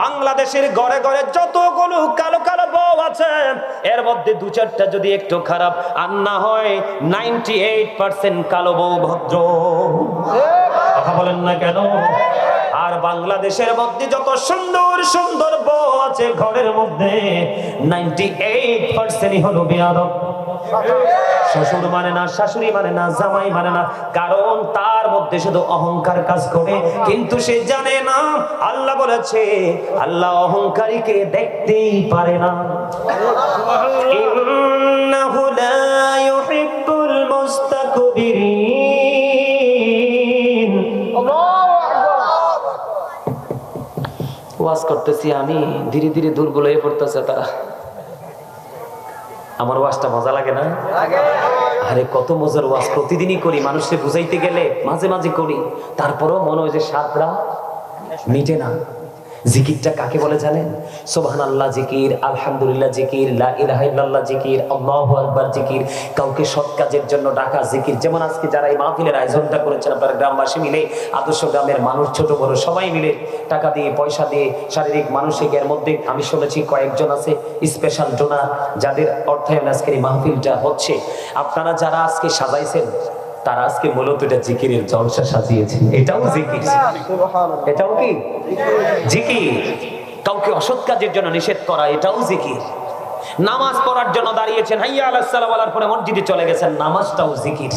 বাংলাদেশের ঘরে ঘরে যতগুলো কালো কালো বউ আছে, এর মধ্যে দু চারটা যদি একটু খারাপ, আর না হয় নাইনটি এইট পার্সেন্ট কালো বউ ভদ্র। কথা বলেন না কেন? আর বাংলাদেশের মধ্যে যত সুন্দর সুন্দর বউ আছে, ঘরের মধ্যে নাইনটি এইট পার্সেন্টই হলো বেয়াদব। শ্বশুর মানে না, শাশুড়ি মানে না, জামাই মানে না, কারণ তার মধ্যে শুধু অহংকার কাজ করে। কিন্তু সে জানে না, আল্লাহ বলেছে, আল্লাহ অহংকারীকে দেখতেই পারে না। ওয়াজ করতেছি আমি, ধীরে ধীরে দুর্বল হয়ে পড়তেছে তারা। আমার ওয়াজটা মজা লাগে না? আরে কত মজার ওয়াজ। প্রতিদিনই করি মানুষকে বুঝাইতে গেলে মাঝে মাঝে করি। তারপরও মনে হয় যে সাতরা মিটে না। জিকিরটা কাকে বলে জানেন? সোবাহান আল্লাহ জিকির, আলহামদুলিল্লাহ জিকির, লা জিকির, আল্লাহু আকবার জিকির, কাউকে সৎ কাজের জন্য ডাকা জিকির। যেমন আজকে যারা এই মাহফিলের আয়োজনটা করেছেন, আপনারা গ্রামবাসী মিলে, আদর্শ গ্রামের মানুষ, ছোট বড় সবাই মিলে টাকা দিয়ে, পয়সা দিয়ে শারীরিক, মানসিক এর মধ্যে আমি শুনেছি কয়েকজন আছে স্পেশাল ডোনার যাদের অর্থায়ন আজকের এই মাহফিলটা হচ্ছে। আপনারা যারা আজকে সাজাইছেন তারা আজকে মূলত এটা জিকিরের জলসা সাজিয়েছে। এটাও জিকির। এটাও কি? জিকির। কাউকে অসৎ কাজের জন্য নিষেধ করা এটাও জিকির। নামাজ পড়ার জন্য দাঁড়িয়েছেন হাইয়া আলাহ সালাম বলার পরে মসজিদে চলে গেছেন নামাজটাও জিকির।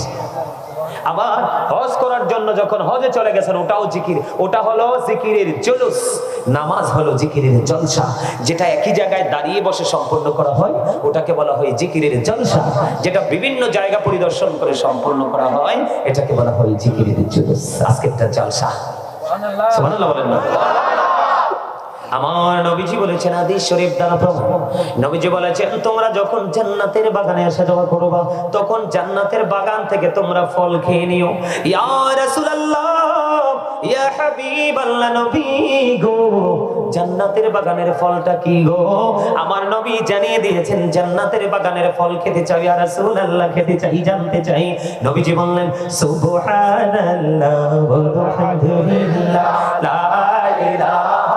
আবার হজ করার জন্য যখন হজে চলে গেছেন, ওটাও জিকির। ওটা হলো জিকিরের জুলুস। নামাজ হলো জিকিরের জলসা। যেটা একই জায়গায় দাঁড়িয়ে বসে সম্পন্ন করা হয়, ওটাকে বলা হয় জিকিরের জলসা। যেটা বিভিন্ন জায়গা পরিদর্শন করে সম্পন্ন করা হয়, এটাকে বলা হয় জিকিরের জুলুস। আজকেরটা জলসা। সুবহানাল্লাহ বলেন না। আমার নবীজি বলেছেন আদি শরীফ দ্বারা প্রমাণ নবীজি বলেছেন, তোমরা যখন জান্নাতের বাগানে আসা যাওয়া করবা, তখন জান্নাতের বাগান থেকে তোমরা ফল খেয়ে নিও। ইয়া রাসূলুল্লাহ, ইয়া হাবিবাল্লাহ নবী গো, জান্নাতের বাগানের ফলটা কি গো? আমার নবী জানিয়ে দিয়েছেন, জান্নাতের বাগানের ফল খেতে চাই ইয়া রাসূলুল্লাহ, খেতে চাই, জানতে চাই। নবীজি বললেন, সুবহানাল্লাহ ওয়া আলহামদুলিল্লাহ, লা ইলাহা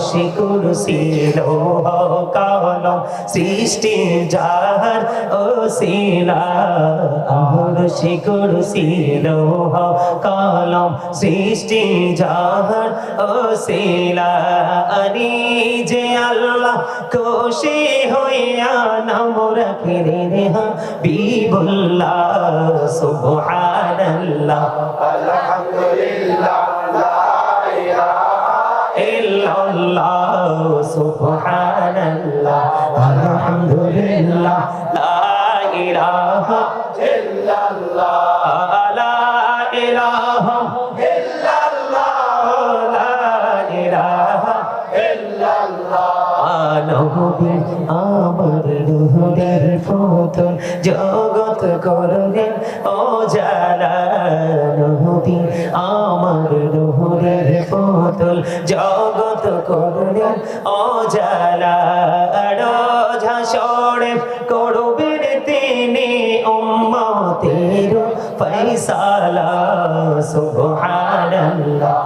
আরশে কুরসি লোহ কলম সৃষ্টি যার ওসিলা আরশে কুরসি লোহ কলম সৃষ্টি যার ওসিলা আনি যে আল্লাহ খুশি হইয়া নাম রাখিলেন হাবিবুল্লাহ, সুবহানাল্লাহ। আলহামদুলিল্লাহ সুবহানাল্লাহ আলহামদুলিল্লাহ লা ইলাহা ইল্লাল্লাহ লা ইলাহা আমার রুহের ফোতন জগৎ করলেন ও জালা নবী, আমার রুহের ফোতন জগৎ করলেন ও জালা ঝাসড়ে করবেন তিনি উম্মতের ফৈসালা সুবহানাল্লাহ,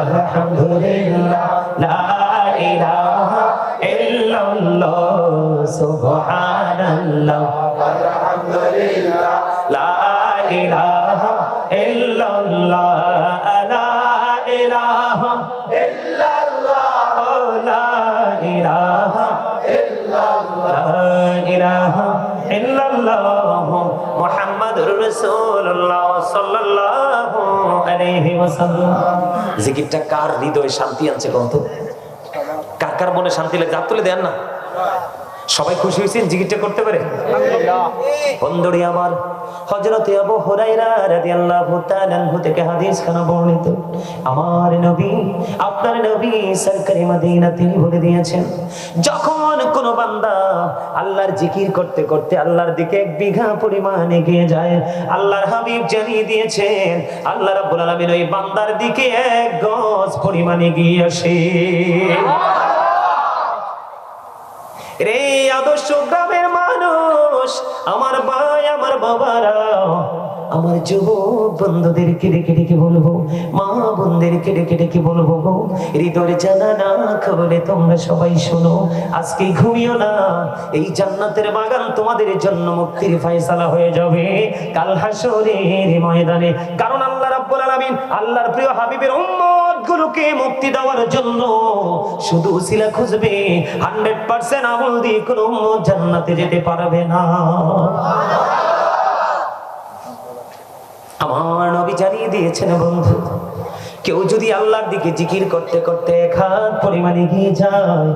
আলহামদুলিল্লাহ, লা ইলাহা ইল্লাল্লাহ, সুবহানাল্লাহ। লা লা জিকিরটা কার হৃদয়ে শান্তি আনছে গ্রন্থ কার কার মনে শান্তি লাগে? হাত তুলে দেন না। সবাই খুশি হয়েছেন? জিকিরটা করতে পারে? বন্ধুরি আমার হযরতে আবু হুরায়রা রাদিয়াল্লাহু তাআলা আনহু থেকে হাদিস খানা বর্ণিত আমার নবী আপনার নবী সরকারি মদিনা তিনি বলে দিয়েছেন যখন কোন বান্দা আল্লাহর জিকির করতে করতে আল্লাহর দিকে এক বিঘা পরিমাণ এগিয়ে যায় আল্লাহর হাবিব জানিয়ে দিয়েছেন আল্লাহ রাব্বুল আলামিন ওই বান্দার দিকে এক গজ পরিমাণ এগিয়ে আসে। রে আদর্শ গ্রামের মানুষ, আমার ভাই, আমার বাবারা, আমার যুবক বন্ধুদেরকে ডেকে ডেকে বলব, মা বোনদেরকে ডেকে ডেকে বলব গো, হৃদয়ের জানা না খবরে তোমরা সবাই শোনো আজকে ঘুমিও না, এই জান্নাতের বাগান তোমাদের জন্য মুক্তির ফয়সালা হয়ে যাবে, কাল হাসরের ময়দানে, কারণ রাব্বুল আলামিন আল্লাহর প্রিয় হাবিবের উম্মত গুলোকে মুক্তি দেওয়ার জন্য শুধু উসিলা খুঁজবে। হান্ড্রেড পার্সেন্ট আমল দিয়ে কোনো উম্মত জান্নাতে যেতে পারবে না। আমার নবী জানিয়ে দিয়েছেন, বন্ধু, কেউ যদি আল্লাহর দিকে জিকির করতে করতে এক হাত পরিমাণে গিয়ে যায়,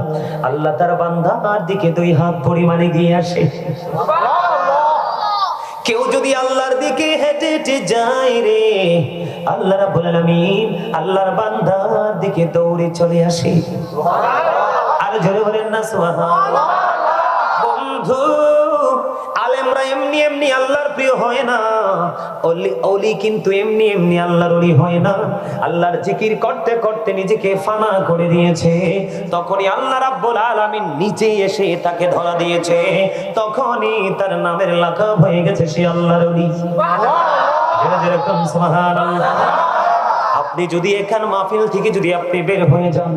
আল্লাহ তার বান্দার দিকে দুই হাত পরিমাণে গিয়ে আসে। কেউ যদি আল্লাহর দিকে হেঁটে হেঁটে যায় রে আল্লাহ রাব্বুল আলামিন আল্লাহর বান্দার দিকে দৌড়ে চলে আসে। আর জোরে বলেন না সুবহানাল্লাহ। বন্ধু আলেমরা এমনি এমনি আল্লাহর প্রিয় হয় না। অলি অলি কিন্তু এমনি এমনি আল্লাহর অলি হয় না। আল্লাহর জিকির করতে করতে নিজেকে ফানা করে দিয়েছে। তখনই আল্লাহ রাব্বুল আলামিন নিচে এসে তাকে ধরা দিয়েছে। তখনই তার নামের লাকাব হয়ে গেছে সে আল্লাহর অলি। কোন সুবহানাল্লাহ। আপনি যদি এখান মাহফিল থেকে যদি আপনি বের হয়ে যান,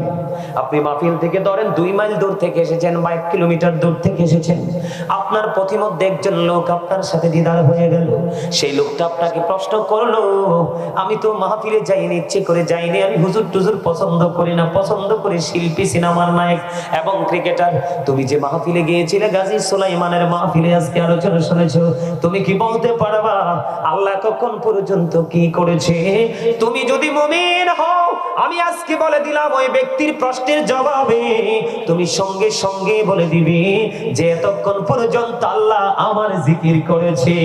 আপনি মাহফিল থেকে ধরেন দুই মাইল দূর থেকে এসেছেন বা এক কিলোমিটার দূর থেকে এসেছেন, আপনার পথিমধ্যে একজন লোক আপনার সাথে দিদার হয়ে গেল। সেই লোকটা আপনাকে প্রশ্ন করল, আমি তো মাহফিলে যাইনি, ইচ্ছে করে যাইনি, আমি হুজুর টুজুর পছন্দ করি না, পছন্দ করি শিল্পী, সিনেমার নায়ক এবং ক্রিকেটার। তুমি যে মাহফিলে গিয়েছিলে গাজী সুলাইমানের মাহফিলে আজকে আলোচনা শুনেছো, তুমি কি বলতে পারবা, আল্লাহ কখন পর্যন্ত কি করেছে? তুমি যদি মুমিন হও। আমি আজকে বলে দিলাম, ওই ব্যক্তির প্রশ্নের জবাবে তুমি সঙ্গে সঙ্গে বলে দিবি যে, এতক্ষণ পর্যন্ত আল্লাহ আমার জিকির করেছে।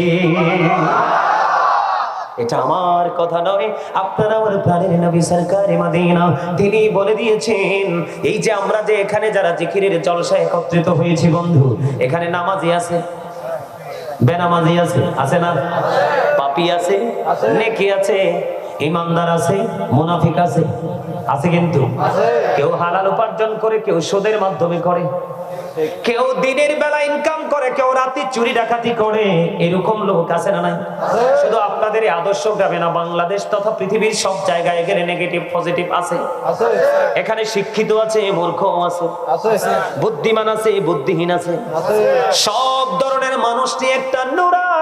এটা আমার কথা নয়। আপনারা আমার প্রাণের নবী সরকার মাদিনা, তিনি বলে দিয়েছেন, এই যে আমরা যে এখানে যারা জিকিরের জলসা একত্রিত হয়েছি বন্ধু, এখানে নামাজি আছে? বেনামাজি আছে? আছে না? পাপি আছে? নেকি আছে? ইমানদার আছে মুনাফিক আছে আছে কিন্তু কেউ হালাল উপার্জন করে কেউ সুদের মাধ্যমে করে কেউ দিনের বেলা ইনকাম করে কেউ রাতে চুরি ডাকাতি করে এরকম লোক আছে না নাই? শুধু আপনাদের আদর্শ গ্রামে না বাংলাদেশ তথা পৃথিবীর সব জায়গায় এখানে নেগেটিভ পজিটিভ আছে। এখানে শিক্ষিত আছে মূর্খও আছে। বুদ্ধিমান আছে বুদ্ধিহীন আছে। আছে। সব ধরনের মানুষটি একটা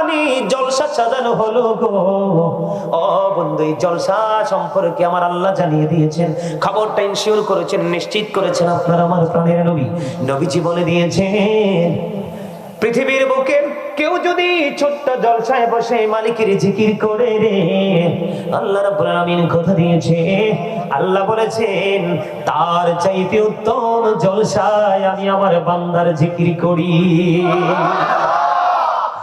নুরানি জলসা সাজানো হলো গো। ও বন্ধু, এই জলসা সম্পর্কে আমার আল্লাহ জানিয়ে দিয়েছেন। খবরটা ইনশিওর করেছেন, নিশ্চিত করেছেন আপনার আমার প্রাণের নবী। নবীজি বলে দিয়েছেন, পৃথিবীর বুকে কেউ যদি ছোট্ট জলসায় বসে মালিকের জিকির করে রে। আল্লাহ রাব্বুল আলামিন কথা দিয়েছে আল্লাহ বলেছেন, তার চাইতে উত্তম জলসায় আমি আমার বান্দার জিকির করি।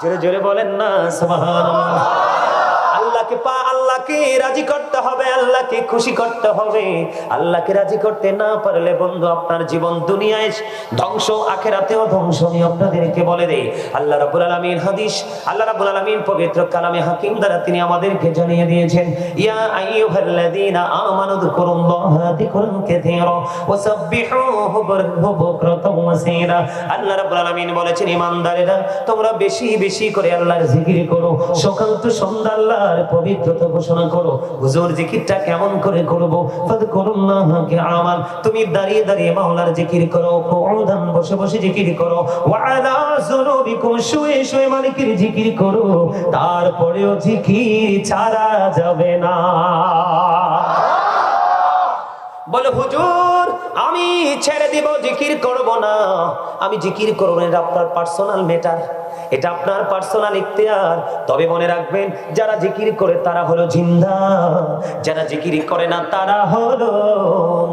জোরে জোরে বলেন না সুবহানাল্লাহ। আল্লাহকে রাজি করতে হবে, আল্লাহকে খুশি করতে হবে। আল্লাহকে রাজি করতে না পারলে বন্ধু আপনার জীবন দুনিয়ায় ধ্বংস, আখেরাতেও ধ্বংস। আমি আপনাদেরকে বলে দেই, আল্লাহ রাব্বুল আলামিন হাদিস, আল্লাহ রাব্বুল আলামিন পবিত্র কালামে হাকিম দ্বারা তিনি আমাদেরকে জানিয়ে দিয়েছেন, ইয়া আইয়ুহাল্লাযীনা আমানু যকুরুল্লাহা যিকরান কাসীরা, ওয়াসাব্বিহুহু বুকরাতাও ওয়াসীলা আল্লাহ রাব্বুল আলামিন বলেছেন ঈমানদারেরা তোমরা বেশি বেশি করে আল্লাহর জিকির করো। সকাল তো সন্ধ্যা, আল্লাহর পবিত্রতা ঘোষণা করো, হুজুর জিকিরটা কেমন করে করব? ফাদকুরুল্লাহকে আমাল তুমি দাঁড়িয়ে দাঁড়িয়ে মাওলার জিকির করো কুউদান বসে বসে জিকির করো, ওয়া আলা যুনুবিকুম শুয়ে শুয়ে মালিকের জিকির করো, তারপরেও জিকির ছাড়া যাবে না। বলে, হুজুর আমি ছেড়ে দিব, জিকির করব না। আমি জিকির করব এটা আপনার পার্সোনাল মেটার এটা আপনার পার্সোনাল ইখতিয়ার। তবে মনে রাখবেন, যারা জিকির করে তারা হলো জিন্দা। যারা জিকির করে না, তারা হলো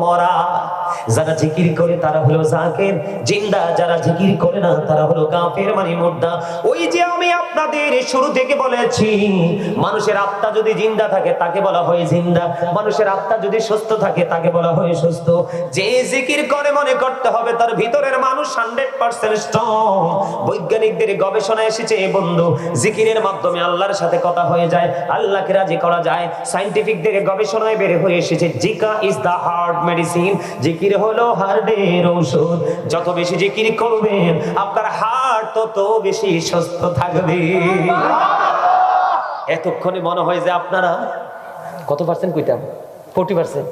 মরা। যারা জিকির করে তারা হলো জাকির, জিন্দা যারা জিকির করে না তারা হলো কাফের মানে মুর্দা। ওই যে আমি আপনাদের শুরু থেকে বলেছি, মানুষের আত্মা যদি জিন্দা থাকে তাকে বলা হয় জিন্দা, মানুষের আত্মা যদি সুস্থ থাকে তাকে বলা হয় সুস্থ। যে জিকির করে মনে করতে হবে তার ভিতরের মানুষ হান্ড্রেড পার্সেন্ট স্ট্রং বৈজ্ঞানিকদের গবেষণা এসেছে বন্ধু, জিকিরের মাধ্যমে আল্লাহর সাথে কথা হয়ে যায়, আল্লাহকে রাজি করা যায়। সাইন্টিফিকদের গবেষণায় বের হয়ে এসেছে, জিকা ইজ দা হার্ট মেডিসিন জিকির হলো হার্টের ঔষধ। যত বেশি জিকির করবেন আপনার হার্ট তত বেশি সুস্থ থাকবে। এতক্ষণে মনে হয় যে আপনারা কত পার্সেন্ট কইতাম? ফোর্টি পার্সেন্ট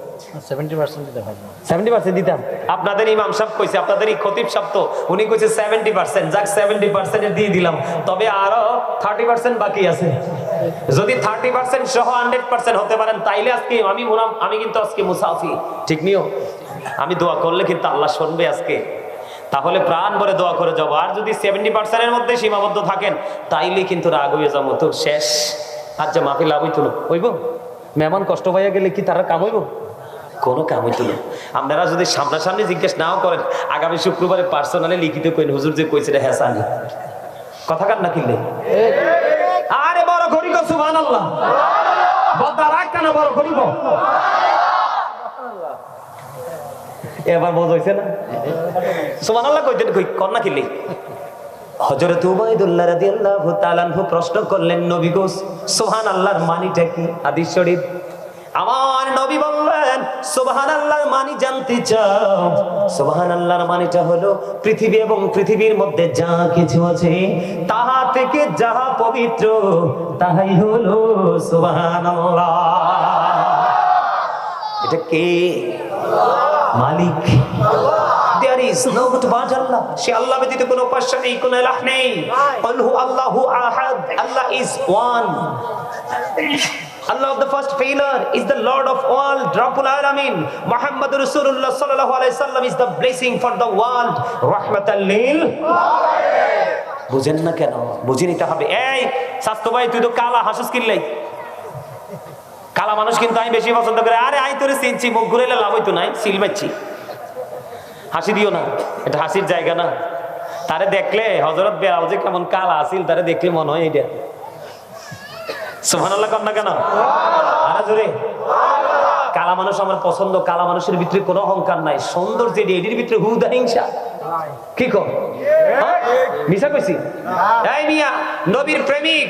সেভেন্টি পার্সেন্ট দিতে পারব। সেভেন্টি পার্সেন্ট দিতাম। আপনাদের ইমাম সাহেব কইছে আপনাদের এই খতিব সাহেব তো উনি কইছে সেভেন্টি পার্সেন্ট যাক সেভেন্টি পার্সেন্টে দিয়ে দিলাম। তবে আরও থার্টি পার্সেন্ট বাকি আছে। যদি থার্টি পার্সেন্ট সহ হান্ড্রেড পার্সেন্ট হতে পারেন তাইলে আজকে আমি আমি কিন্তু আজকে মুসাফি ঠিক নিও আমি দোয়া করলে কিন্তু আল্লাহ শুনবে আজকে। তাহলে প্রাণ ভরে দোয়া করে যাব। আর যদি সেভেন্টি পার্সেন্টের মধ্যে সীমাবদ্ধ থাকেন, তাইলে কিন্তু রাগ হয়ে যাব। তো শেষ। আর যে মাফি লাভ হইতো না। হইব? মেহমান কষ্ট পাইয়া গেলে কি তারা কাম হইব? কোনো কাম হইতো না। আপনারা যদি সামনাসামনি জিজ্ঞেস নাও করেন, আগামী শুক্রবারে পার্সোনালি লিখিত কইন, হুজুর যে কইছে রে হ্যাঁ সানি। কথা কার না কিনলে? আরে বড় ঘড়ি গো সুবহান আল্লাহ বদ্দা রাখ কেন বড় ঘড়ি এবার বোঝ হইছে না? সুবহান আল্লাহ কইতেন কই কন্যা কিনলে হযরত উবাইদুল্লাহ রাদিয়াল্লাহু তাআলা আনহু প্রশ্ন করলেন, নবী গো সুবহান আল্লাহর মানিটা কি? হাদিস শরীফ। আমার নবী বললেন সুবহান আল্লাহর মানি জানতে চাও। সুবহান আল্লাহর মানিটা হলো পৃথিবী এবং পৃথিবীর মধ্যে যা কিছু আছে, তাহা থেকে যাহা পবিত্র, তাহাই হলো সুবহানাল্লাহ। এটা কে? মালিক দেয়ার ইজ নো বাট বাজ আল্লাহ সে আল্লাহ ব্যতীত কোনো উপাস্য নেই কোনো ইলাহ নেই কল হু আল্লাহু আহাদ Allah is one Allah of the first failure is the Lord of all, Rabbul Alameen. Muhammad Rasulullah sallallahu alaihi wasallam is the blessing for the world. Rahmatan lil বুঝেন না কেন বুঝে নিতে হবে এই স্বাস্থ্য ভাই তুই তো কালা হাসুস কিনলাই কালা মানুষ কিন্তু আমি বেশি পছন্দ করে। আরে আই তোরে চিনছি মুখ ঘুরে লাভ হইতো নাই সিল মারছি। হাসি দিও না এটা হাসির জায়গা না। তারে দেখলে হজরত বেড়াল যে কেমন কালা আসিল তারে দেখলে মনে হয় এটা সুবহানাল্লাহ কর কেন? আরে জোরে। কালা মানুষ আমার পছন্দ কালা মানুষের ভিতরে কোনো অহংকার নাই। সৌন্দর্য এটি এটির ভিতরে হুদা হিংসা। কি কর? হ্যাঁ? মিশা কইছি? মিয়া নবীর প্রেমিক।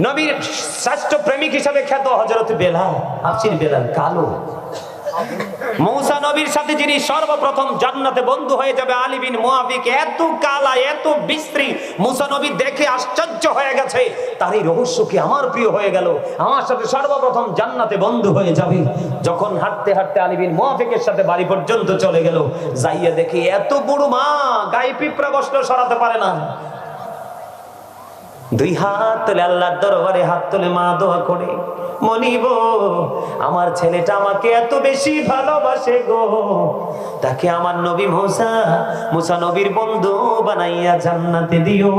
নবীর শ্রেষ্ঠ প্রেমিক হিসাবে খ্যাত হজরত বেলাল। আফসির বেলাল, কালো। মৌসা নবীর সাথে যিনি সর্বপ্রথম জান্নাতে বন্ধু হয়ে যাবে, আলী বিন এত কালা, এত বিশ্রী। মুসা নবী দেখে আশ্চর্য হয়ে গেছে, তার এই রহস্য কি আমার প্রিয় হয়ে গেল? আমার সাথে সর্বপ্রথম জান্নাতে বন্ধু হয়ে যাবে। যখন হাঁটতে হাঁটতে আলী বিন মুআফিকের সাথে বাড়ি পর্যন্ত চলে গেল, যাইয়া দেখি এত বড় মা, গায়ে পিঁপড়া বসল সরাতে পারে না। দুই হাত তুলে আল্লাহর দরবারে হাত তুলে মা দোয়া করে। মনিব আমার ছেলেটা আমাকে এত বেশি ভালোবাসে গো। তাকে আমার নবী মুসা মুসা নবীর বন্ধু বানাইয়া জান্নাতে দিও।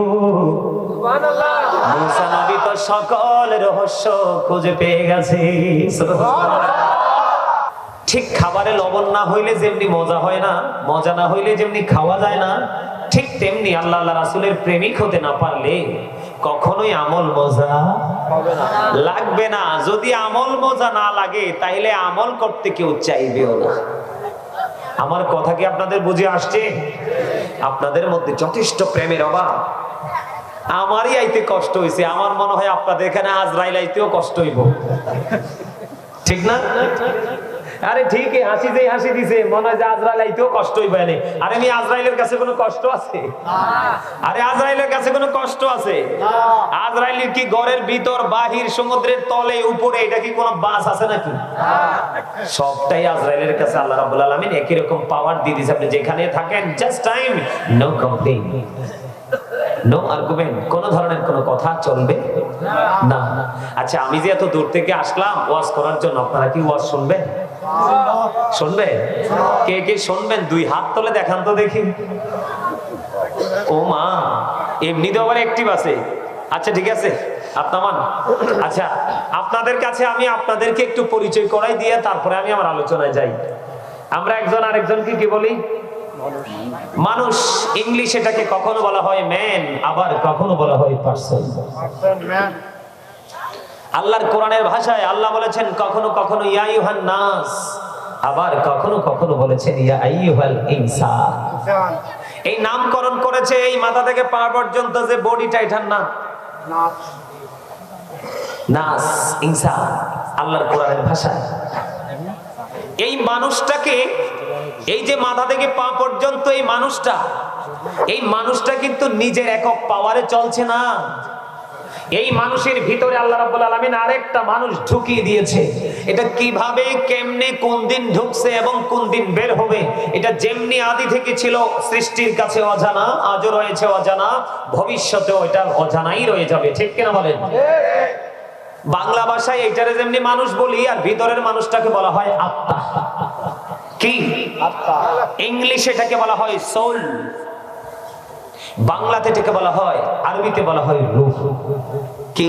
মুসা নবী তো সকল রহস্য খুঁজে পেয়ে গেছে। ঠিক খাবারে লবণ না হইলে যেমনি মজা হয় না মজা না হইলে যেমনি খাওয়া যায় না ঠিক তেমনি আল্লাহ আল্লাহ রাসুলের প্রেমিক হতে না পারলে কখনোই আমল মজা লাগবে না। যদি আমল মজা না লাগে, তাইলে আমল করতে কেউ চাইবেও না। আমার কথা কি আপনাদের বুঝে আসছে? আপনাদের মধ্যে যথেষ্ট প্রেমের অভাব। আমারই আইতে কষ্ট হয়েছে আমার মনে হয় আপনাদের এখানে আজ আজরাইল আইতেও কষ্ট হইব। ঠিক না? আরে ঠিকই, হাসি যেই হাসি দিছে, মনে হয় যে আজরাইল আইতেও কষ্ট হইবে আরে আমি আজরাইলের কাছে কোনো কষ্ট আছে? আরে আজরাইলের কাছে কোনো কষ্ট আছে? আজরাইলের কি ঘরের ভিতর, বাহির, সমুদ্রের তলে, উপরে, এটা কি কোনো বাস আছে নাকি? সবটাই আজরাইলের কাছে আল্লাহ রাব্বুল আলামিন একই রকম পাওয়ার দিয়ে দিয়েছে। আপনি যেখানে থাকেন just time no complain no argument কোন ধরনের কোন কথা চলবে না। আচ্ছা আমি যে এত দূর থেকে আসলাম, ওয়াজ করার জন্য আপনারা কি ওয়াজ শুনবেন? শুনবে কে কে শুনবেন? দুই হাত তোলে দেখান তো দেখি। ও মা এমনিতে আবার অ্যাক্টিভ আছে। আচ্ছা ঠিক আছে। আপনামান আচ্ছা আপনাদের কাছে আমি আপনাদেরকে একটু পরিচয় করাই দিয়ে তারপরে আমি আমার আলোচনায় যাই। আমরা একজন আরেকজনকে কি বলি? মানুষ। ইংলিশ এটাকে কখনো বলা হয় ম্যান আবার কখনো বলা হয় পার্সন আল্লাহর কোরআনের ভাষায় আল্লাহ বলেছেন কখনো কখনো ইয়া ইউহান নাস। আবার কখনো কখনো বলেছেন ইয়া আইয়ুহাল ইনসান এই নামকরণ করেছে এই মাথা থেকে পা পর্যন্ত যে বডিটা এটার নাম? নাস। ইনসান আল্লাহর কোরআনের ভাষায় এই মানুষটাকে এই যে মাথা থেকে পা পর্যন্ত এই মানুষটা এই মানুষটা কিন্তু নিজের একক পাওয়ারে চলছে না। এই মানুষের ভিতরে আল্লাহ রাব্বুল আলামিন আরেকটা মানুষ ঢুকিয়ে দিয়েছে। এটা কীভাবে কেমনে কোন দিন ঢুকছে এবং কোন দিন বের হবে এটা যেমনি আদি থেকে ছিল সৃষ্টির কাছে অজানা আজও রয়েছে অজানা ভবিষ্যতেও এটা অজানাই রয়ে যাবে ঠিক কিনা বলেন? বাংলা ভাষায় এটারে যেমনি মানুষ বলি আর ভিতরের মানুষটাকে বলা হয় আত্মা। কি? ইংলিশে এটাকে বলা হয় সোল বাংলাতে এটাকে বলা হয় আরবিতে বলা হয় রূহ কি?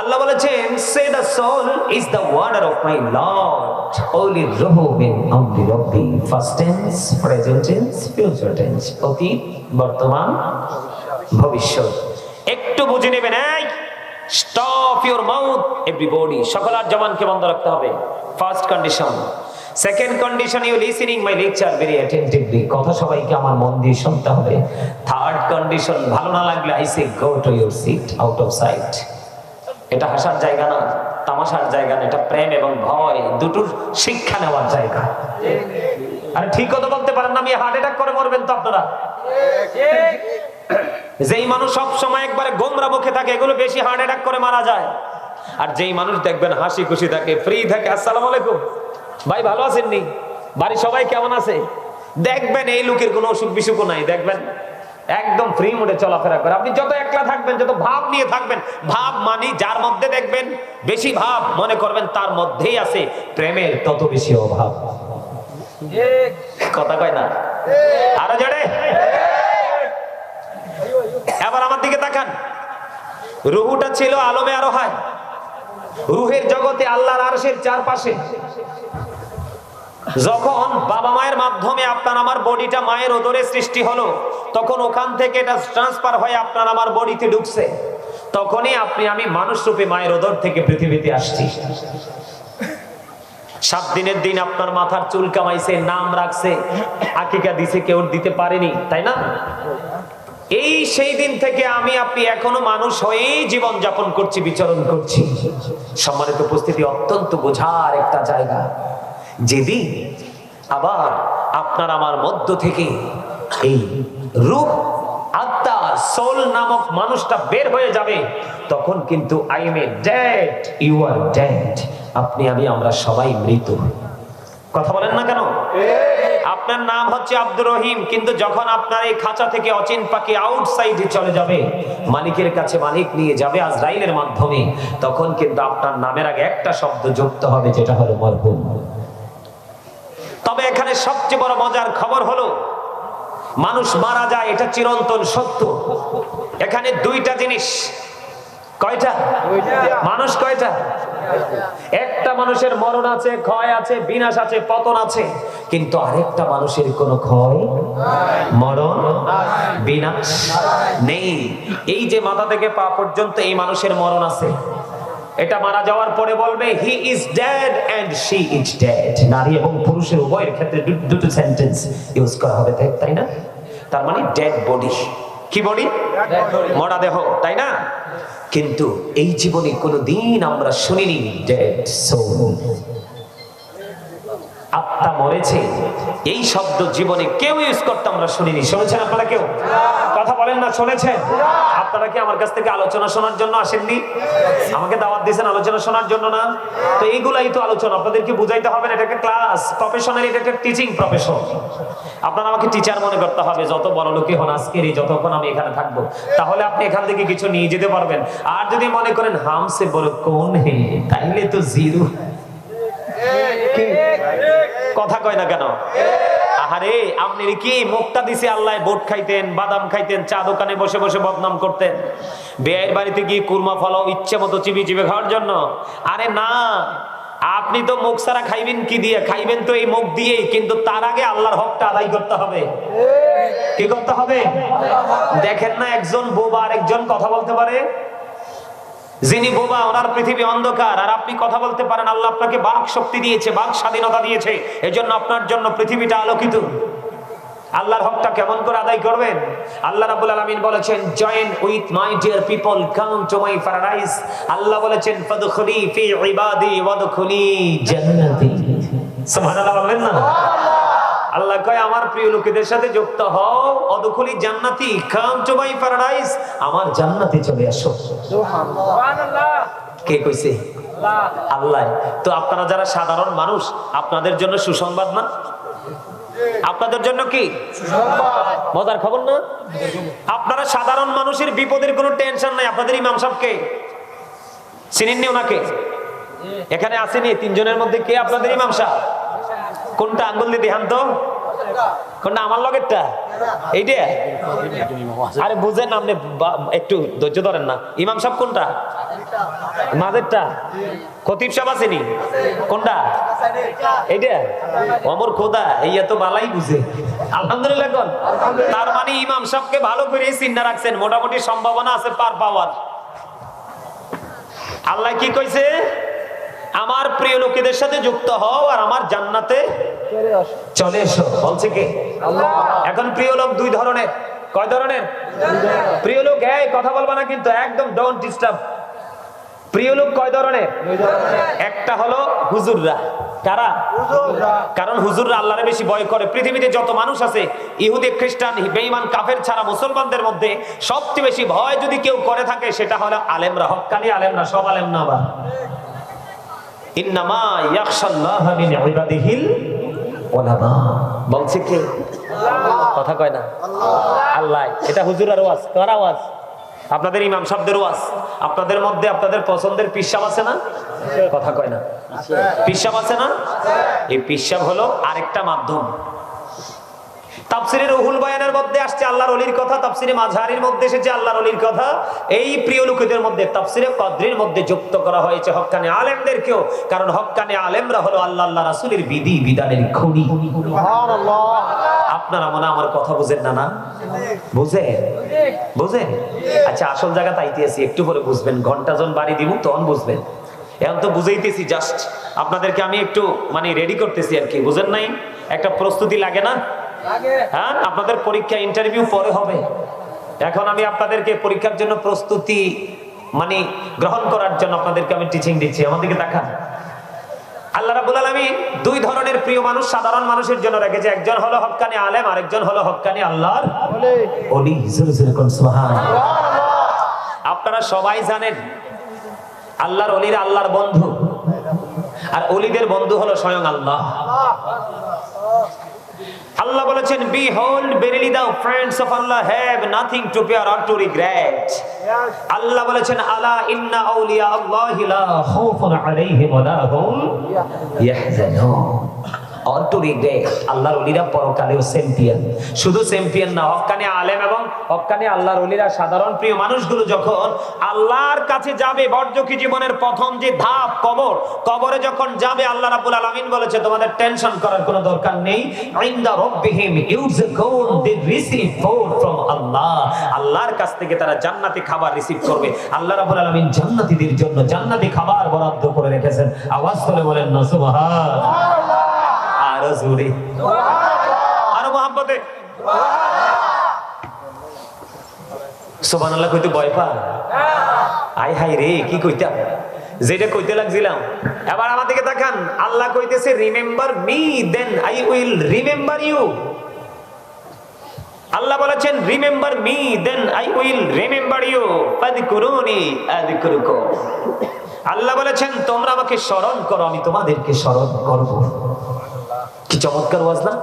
আল্লাহ বলেছেন say the soul is the order of my lord ওলি রুহু মিন আমরি রব্বি। First tense present tense future tense অতীত, বর্তমান, ভবিষ্যৎ। একটু বুঝে নেবেন, এই স্টপ ইওর মাউথ এভরিবডি সকলার জবানকে বন্ধ রাখতে হবে। First condition second condition you listening my lecture very attentively কথা সবাইকে আমার মন দিয়ে শুনতে হবে। থার্ড কন্ডিশন ভালো না লাগলে I say go to your seat out of sight এটা হাসার জায়গা না, তামাশার জায়গা না, এটা প্রেম এবং ভয়, দুটোর শিক্ষা নেওয়ার জায়গা। আরে ঠিক কথা বলতে পারেন না আমি হার্ট অ্যাটাক করে মরবেন তো আপনারা। যেই মানুষ সব সময় একবারে গোমরা মুখে থাকে, এগুলো বেশি হার্ট অ্যাটাক করে মারা যায়। আর যেই মানুষ দেখবেন হাসি খুশি থাকে ফ্রি থাকে, আসসালামু আলাইকুম। ভাই, ভালো আছেন নি? বাড়ির সবাই কেমন আছে? দেখবেন এই লোকের কোনো অসুখ বিসুখও নাই, দেখবেন। একদম ফ্রি মোডে চলাফেরা করে। আপনি যত একলা থাকবেন, যত ভাব নিয়ে থাকবেন, ভাব মানি যার মধ্যে দেখবেন, বেশি ভাব মনে করবেন তার মধ্যেই আছে প্রেমের তত বেশি অভাব। কথা কয় না? আরও জোরে? এবার আমার দিকে তাকান। রুহুটা ছিল আলমে আরও হয় রুহের জগতে আল্লাহর আরশের চারপাশে। যখন বাবা মায়ের মাধ্যমে আপনার আমার বডিটা মায়ের ওদরে সৃষ্টি হলো, তখন ওখান থেকে এটা ট্রান্সফার হয়ে আপনার আমার বডিতে ঢুকছে। তখনই আপনি, আমি মানুষ রূপে মায়ের ওদর থেকে পৃথিবীতে আসছি। সাত দিনের দিন আপনার মাথার চুল কামাইছে, নাম রাখছে, আকিকা দিছে, কেউ দিতে পারেনি, তাই না? এই সেই দিন থেকে আমি, আপনি এখনও মানুষ হয়েই জীবন যাপন করছি, বিচরণ করছি। সম্মানিত উপস্থিতি অত্যন্ত বোঝার একটা জায়গা। যেদিন আবার আপনার আমার মধ্য থেকে এই রূপ, আত্মা সোল নামক মানুষটা বের হয়ে যাবে, তখন কিন্তু I am a dead you are dead আপনি, আমি, আমরা সবাই মৃত। কথা বলেন না কেন? আপনার নাম হচ্ছে আব্দুর রহিম, কিন্তু যখন আপনার এই খাঁচা থেকে অচিন পাখি আউটসাইডে চলে যাবে, মালিকের কাছে মালিক নিয়ে যাবে আজরাইলের মাধ্যমে, তখন কিন্তু আপনার নামের আগে একটা শব্দ যুক্ত হবে, যেটা হলো মরহুম। সবচেয়ে বড় মজার খবর হলো, মানুষ মারা যায়, এটা চিরন্তন সত্য। এখানে দুইটা জিনিস। কয়টা? মানুষ কয়টা? একটা মানুষের মরণ আছে, ক্ষয় আছে, বিনাশ আছে, পতন আছে, কিন্তু আরেকটা মানুষের কোনো ক্ষয়, মরণ, বিনাশ নেই। এই যে মাথা থেকে পা পর্যন্ত এই মানুষের মরণ আছে। এটা মারা যাওয়ার পরে বলবে he is dead and she is dead নারী এবং পুরুষের উভয়ের ক্ষেত্রে দুটো সেন্টেন্স ইউজ করা হবে, তাই- তাই না? তার মানে ডেড বডি কি বডি মরা দেহ, তাই না? কিন্তু এই জীবনে কোনো দিন আমরা শুনিনি ডেড সোল আত্মা মরেছে। এই শব্দ জীবনে কেউ ইউজ করতে আমরা শুনিনি। শুনেছেন আপনারা কেউ? কথা বলেন না, শুনেছেন? আপনারা কি আমার কাছ থেকে আলোচনা শোনার জন্য আসেননি? আমাকে দাওয়াত দিয়েছেন আলোচনা শোনার জন্য না? তো এইগুলাই তো আলোচনা। আপনাদেরকে বুঝাইতে হবে না, এটা একটা ক্লাস প্রফেশনাল এটা একটা টিচিং প্রফেশন আপনারা আমাকে টিচার মনে করতে হবে, যত বড় লোকই হন আজকের এই যতক্ষণ আমি এখানে থাকব, তাহলে আপনি এখান থেকে কিছু নিয়ে যেতে পারবেন। আর যদি মনে করেন, হামসে বড় কোন হে, তাইলে তো জিরো। কথা কয় না কেন? আহারে আপনি কি মুখটা দিছে আল্লাহ বোট খাইতেন, বাদাম খাইতেন, চা দোকানে বসে বসে বদনাম করতেন? বেয়ের বাড়িতে গিয়ে কুরমা ফলাও ইচ্ছে মতো চিবি চিবি খাওয়ার জন্য? আরে না, আপনি তো মুখ সারা খাইবেন কি দিয়ে? খাইবেন তো এই মুখ দিয়েই, কিন্তু তার আগে আল্লাহর হকটা আদায় করতে হবে। কি করতে হবে? দেখেন না একজন বোবা আর একজন কথা বলতে পারে? যিনি বোবা, ওনার পৃথিবী অন্ধকার, আর আপনি কথা বলতে পারেন, আল্লাহ আপনাকে বাক শক্তি দিয়েছে, বাক স্বাধীনতা দিয়েছে, এজন্য আপনার জন্য পৃথিবীটা আলোকিত। আল্লাহর হকটা কেমন করে আদায় করবেন? আল্লাহ রাব্বুল আলামিন বলেছেন join with my dear people come to my paradise Allah বলেছেন ফাদখুলি ফি ইবাদি ওয়াদখুলি সুবহানাল্লাহ বললেন না? আল্লাহ কয় আমার প্রিয় লোকেদের সাথে যুক্ত হও। অদখলি জান্নাতি টু মাই প্যারাডাইস আমার জান্নাতে চলে আসো। কে কইছে? আল্লাহ। তো আপনারা যারা সাধারণ মানুষ আপনাদের জন্য সুসংবাদ না? আপনাদের জন্য কি? মজার খবর না? আপনারা সাধারণ মানুষের বিপদের কোনো টেনশন নাই। আপনাদের ইমাম সাহেবকে চিনেননি ওনাকে? এখানে আসেনি। তিনজনের মধ্যে কে আপনাদের ইমাম সাহেব? কোনটা আঙ্গুল দিয়ে দেখান তো? কোনটা আমার লগেরটা? এইটা? আরে বুঝেন আপনি একটু ধৈর্য ধরেন না। ইমাম সাহেব কোনটা? মাঝেরটা খতিব সাহেব আসেনি কোনটা? এইটা? অমর খোদা এই এত বালাই বুঝে। আলহামদুলিল্লাহ কোন? তার মানে ইমাম সাহেবকে ভালো করে চিন্তা রাখছেন, মোটামুটি সম্ভাবনা আছে পার পাওয়ার। আল্লাহ কি কইছে? আমার প্রিয় লোকেদের সাথে যুক্ত হও আর আমার জান্নাতে চলে এসো। বলছে কে? এখন প্রিয় লোক দুই ধরনের। কয় ধরনের? প্রিয় লোক এই কথা বলবা না কিন্তু একদম ডোন্ট ডিস্টার্ব প্রিয় লোক কয় ধরনের? একটা হলো হুজুররা। কারা? কারণ হুজুররা আল্লাহরে বেশি ভয় করে। পৃথিবীতে যত মানুষ আছে ইহুদি খ্রিস্টান বেঈমান কাফের ছাড়া মুসলমানদের মধ্যে সবচেয়ে বেশি ভয় যদি কেউ করে থাকে সেটা হলো আলেমরা। হক্কানি আলেমরা সব আলেম না ইন্নামা ইয়াখশাল্লাহ মিন ইবাদিহিল উলামা। বলছে কে? কথা কয় না? আল্লাহ। এটা হুজুরের ওয়াজ। কার আওয়াজ আপনাদের ইমাম সাহেবদের ওয়াজ। আপনাদের মধ্যে আপনাদের পছন্দের পিসাব আছে না? কথা কয় না। পিসাব আছে না? এই পিসাব হলো আরেকটা মাধ্যম। তাফসিরে রহুল বয়ানের মধ্যে আসছে আল্লাহর অলির কথা তাফসিরে মাঝহারির মধ্যে এসেছে আল্লাহর অলির কথা। এই প্রিয় লোকেদের মধ্যে তাফসিরে কদ্রির মধ্যে যুক্ত করা হয়েছে হক্কানে আলেমদেরকেও কারণ হক্কানে আলেমরা হলো আল্লাহ আল্লাহ রাসূলের বিধি বিধানের খনি। আপনারা মনে আমার কথা বুঝেন না না? বুঝেন? বুঝেন? আচ্ছা আসল জায়গা তাইতেছি একটু পরে বুঝবেন। ঘণ্টা জন বাড়ি দিব তখন বুঝবেন। এখন তো বুঝাইতেছি জাস্ট আপনাদেরকে আমি একটু মানে রেডি করতেছি আর কি বুঝেন নাই? একটা প্রস্তুতি লাগে না? হ্যাঁ আপনাদের পরীক্ষা ইন্টারভিউ পরে হবে। এখন আমি আপনাদেরকে পরীক্ষার জন্য প্রস্তুতি মানে গ্রহণ করার জন্য আপনাদেরকে আমি টিচিং দিচ্ছি। আমাদেরকে দেখান আল্লাহ দুই ধরনের প্রিয় মানুষ সাধারণ মানুষের জন্য রেখেছে। একজন হলো আলেম আরেকজন হলো আল্লাহর আপনারা সবাই জানেন আল্লাহর অলিরা আল্লাহর বন্ধু। আর অলিদের বন্ধু হলো স্বয়ং আল্লাহ। আল্লাহ বলেছেন বি হোল্ড বেরিলি দাও friends of Allah have nothing to fear or to regret Allah বলেছেন আলা ইন্না আউলিয়া আল্লাহ লা খাউফুন আলাইহিম ওয়া লা হুম ইয়াহজানুন। অর টু রিগ্রেট আল্লাহর ওলিরা পরকালেও চ্যাম্পিয়ন শুধু চ্যাম্পিয়ন না হক্কানি আলেম এবং হক্কানি আল্লাহর ওলিরা সাধারণ প্রিয় মানুষগুলো যখন আল্লাহর কাছে যাবে, বর্জকি জীবনের প্রথম যে ধাপ, কবর, কবরে যখন যাবে, আল্লাহ রাব্বুল আলামিন বলেছে, তোমাদের টেনশন করার কোনো দরকার নেই। ইনদা রাব্বিহিম ইউযকুন they receive food from Allah. আল্লাহর কাছ থেকে তারা জান্নাতি খাবার রিসিভ করবে। আল্লাহ রাব্বুল আলামিন জান্নাতীদের জন্য জান্নাতি খাবার বরাদ্দ করে রেখেছেন। আওয়াজ করে বলেন না, সুবহান। আরও জোরে। আরও সুবহানাল্লাহ কইতে ভয় পা আই হাই রে, কি কইতাম? যেটা কইতে লাগছিলাম। এবার আমার দিকে তাকান। আল্লাহ কইতেছে remember me then I will remember you Allah বলেছেন remember me then I will remember you Allah বলেছেন, তোমরা আমাকে স্মরণ করো, আমি তোমাদেরকে স্মরণ করব। কি চমৎকার ওয়াজ না?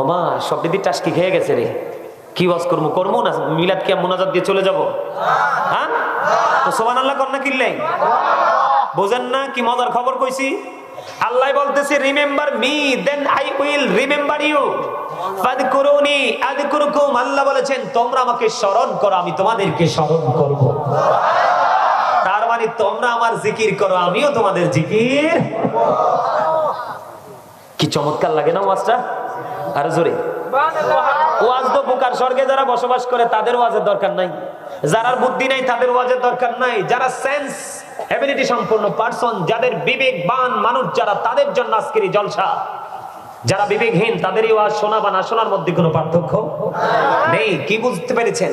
ওমা সব দিদি টাস্কি খেয়ে গেছে রে। কি ওয়াজ করব করব না মিলাদ কি মোনাজাত দিয়ে চলে যাব? হ্যাঁ? তো সোমান আল্লাহ কন্যা কিনলেন বোঝেন না কি মজার খবর কইছি? আল্লাহ বলতেছে remember me then I will remember you ফাদকুরুনি আযকুরুকুম আল্লাহ বলেছেন, তোমরা আমাকে স্মরণ করো, আমি তোমাদেরকে স্মরণ করব। তার মানে তোমরা আমার জিকির করো, আমিও তোমাদের জিকির কি চমৎকার লাগে না ওয়াজটা? আরও জোরে। ওয়াজ তো বোকার স্বর্গে যারা বসবাস করে, তাদের ওয়াজের দরকার নাই। যারা বুদ্ধি নাই, তাদের ওয়াজের দরকার নাই। যারা সেন্স এবিলিটি সম্পন্ন পার্সন যাদের বিবেকবান মানুষ যারা, তাদের জন্য আজকের এই জলসা। যারা বিবেকহীন, তাদেরই ওয়াজ শোনা বা না শোনার মধ্যে কোনো পার্থক্য নেই। কি বুঝতে পেরেছেন?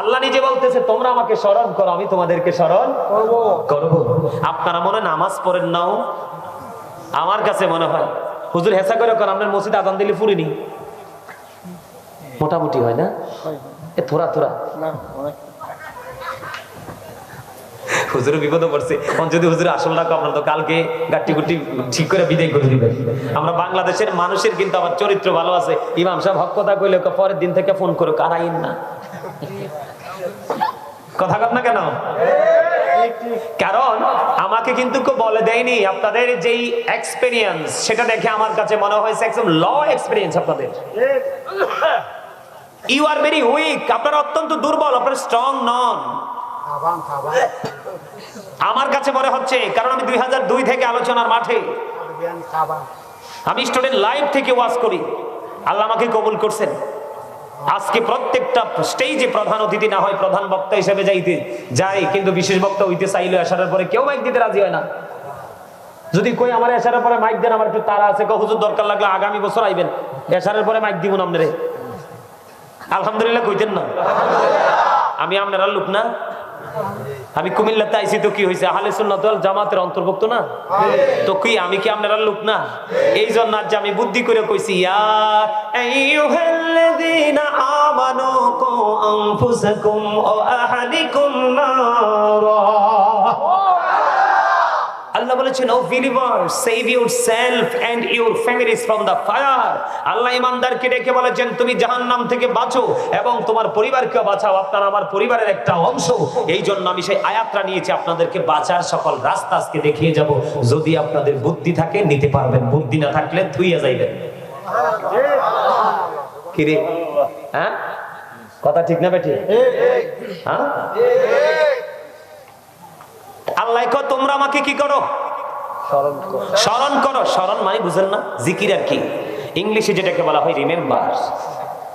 আল্লাহ নিজে বলতেছে, তোমরা আমাকে স্মরণ করো, আমি তোমাদেরকে স্মরণ করব। আপনারা মনে নামাজ পড়েন নাও। আমার কাছে মনে হয় হুজুর হেসা করে কর আপনার মসজিদ আদান দিলে ফুরিনি মোটামুটি হয় না? এ থোড়া থোড়া। হুজুর বিপদে পড়ছে। এখন যদি হুজুর আসল রাখো আপনার তো কালকে গাট্টি গুটি ঠিক করে বিদায় করে দিবেন আমরা বাংলাদেশের মানুষের কিন্তু আমার চরিত্র ভালো আছে। ইমাম সাহেব হক কথা কইলে পরের দিন থেকে ফোন করে কারাইন না। কথা কর না কেন? আমাকে কিন্তু কেউ বলে দেয়নি। আপনাদের যেই এক্সপেরিয়েন্স সেটা দেখে আমার কাছে মনে হয়েছে একদম ল এক্সপেরিয়েন্স আপনাদের। ইউ আর ভেরি উইক আপনারা অত্যন্ত দুর্বল, আপনারা স্ট্রং নন। আমার কাছে মনে হচ্ছে, কারণ আমি দুই হাজার দুই থেকে আলোচনার মাঠে। আমি স্টুডেন্ট লাইফ থেকে ওয়াজ করি। আল্লাহ আমাকে কবুল করছেন। আজকে প্রত্যেকটা স্টেজে প্রধান অতিথি না হয় প্রধান বক্তা হিসেবে যাইতে যাই কিন্তু বিশেষ বক্তা হইতে চাইলে আসার পরে কেউ মাইক দিতে রাজি হয় না। যদি কই আমার এসারের পরে মাইক দেন আমার একটু তারা আছে কখন দরকার লাগলে আগামী বছর আইবেন এসারের পরে মাইক দিব না আপনারে। আলহামদুলিল্লাহ কইতেন না। আমি আপনারা লোক না। আমি কুমিল্লাতে আইছি তো কি হয়েছে আহলে সুন্নাত ওয়াল জামাতের অন্তর্ভুক্ত না? তো কি আমি কি আপনারা লোক না? এই জন্য আজ আমি বুদ্ধি করে কইছি ইয়া আইয়ুহাল্লাযীনা আমানু কু আনফুসাকুম ওয়া আহলিকুম আল্লাহ বলেছেন O believer save yourself and your families from the fire Allah ইমানদারকে ডেকে বলেছেন, তুমি জাহান্নাম থেকে বাঁচো এবং তোমার পরিবারকে বাঁচাও। আপনারা আমার পরিবারের একটা অংশ। এই জন্য আমি সেই আয়াতটা নিয়েছি, আপনাদেরকে বাঁচার সকল রাস্তা আজকে দেখিয়ে যাব। যদি আপনাদের বুদ্ধি থাকে, নিতে পারবেন। বুদ্ধি না থাকলে থুইয়া যাইবেন। কিরে হ্যাঁ? কথা ঠিক না বেটি হ্যাঁ? আল্লাহ তোমরা আমাকে কি করো? স্মরণ করো। স্মরণ মানে বুঝেন না জিকির আর কি। ইংলিশে যেটাকে বলা হয় রিমেম্বার